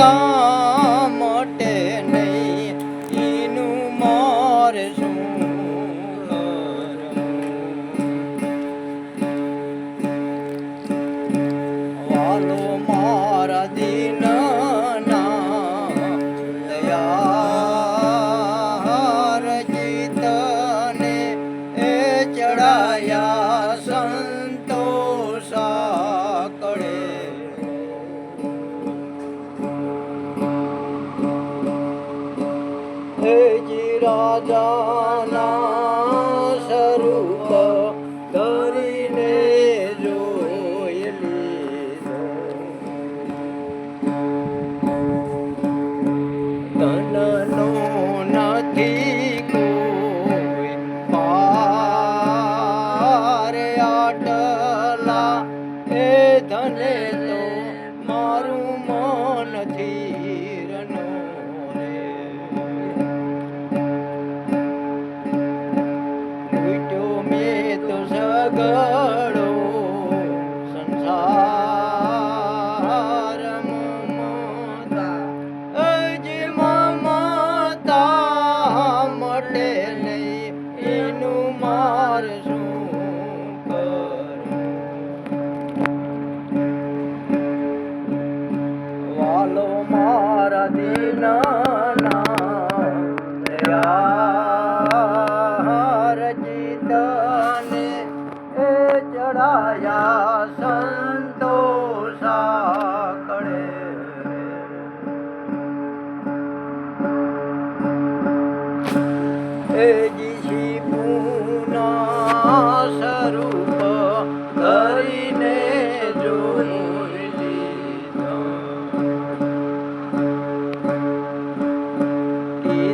તા મોટે નહીં શું? વાલો મારા દીનના હેજી રાજાના સ્વરૂપ ધરીને જોઈ લીધો નથી કોઈ પાર આટલા એ ધને તો વાલો મારા દીના દયાર જીતને એ ચડાયા.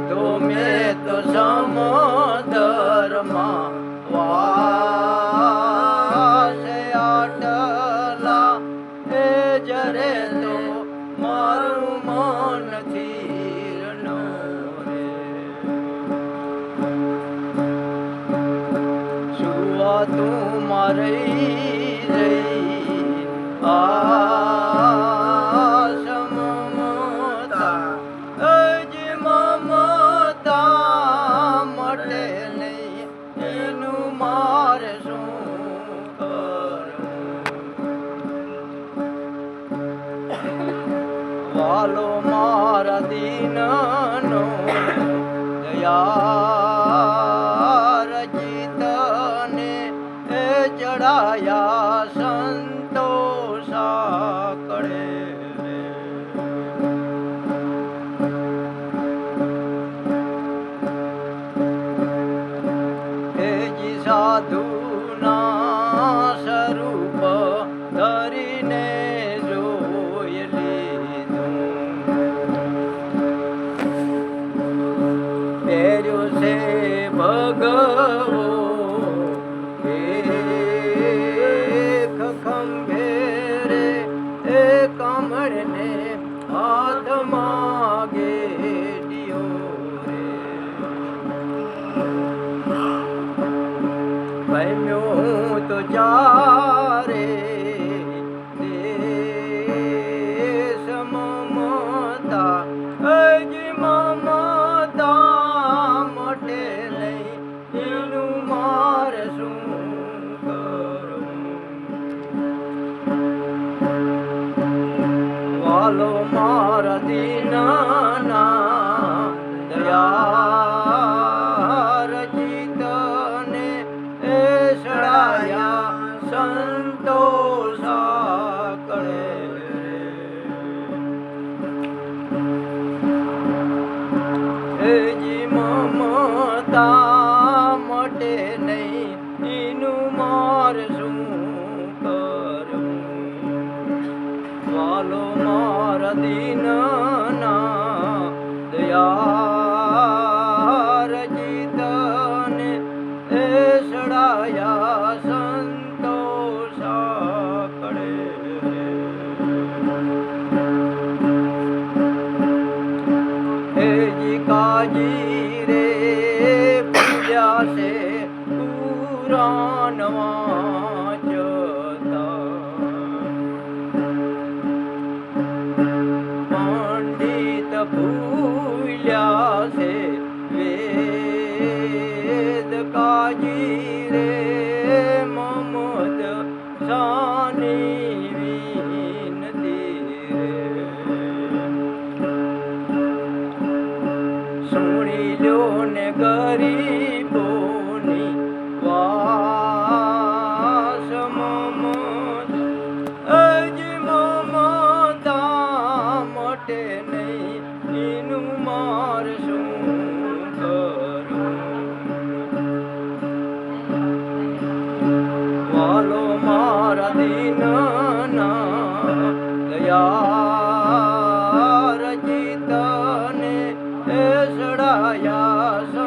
કીધો મેં તો સમદરમાં વાસ આટલા એ મારું મન થીરનો રે. સુવા તું મારી રહી? આસમ દીનનો દયા Magam. વાલો મારા દીના વાલો મારા દીનના દયા રચિતને એ સડાયા સંતોષા કળે હેજી કાજી રે પૂજા છે પુરાણ trouble. દિન દયા રચિતને સડાયા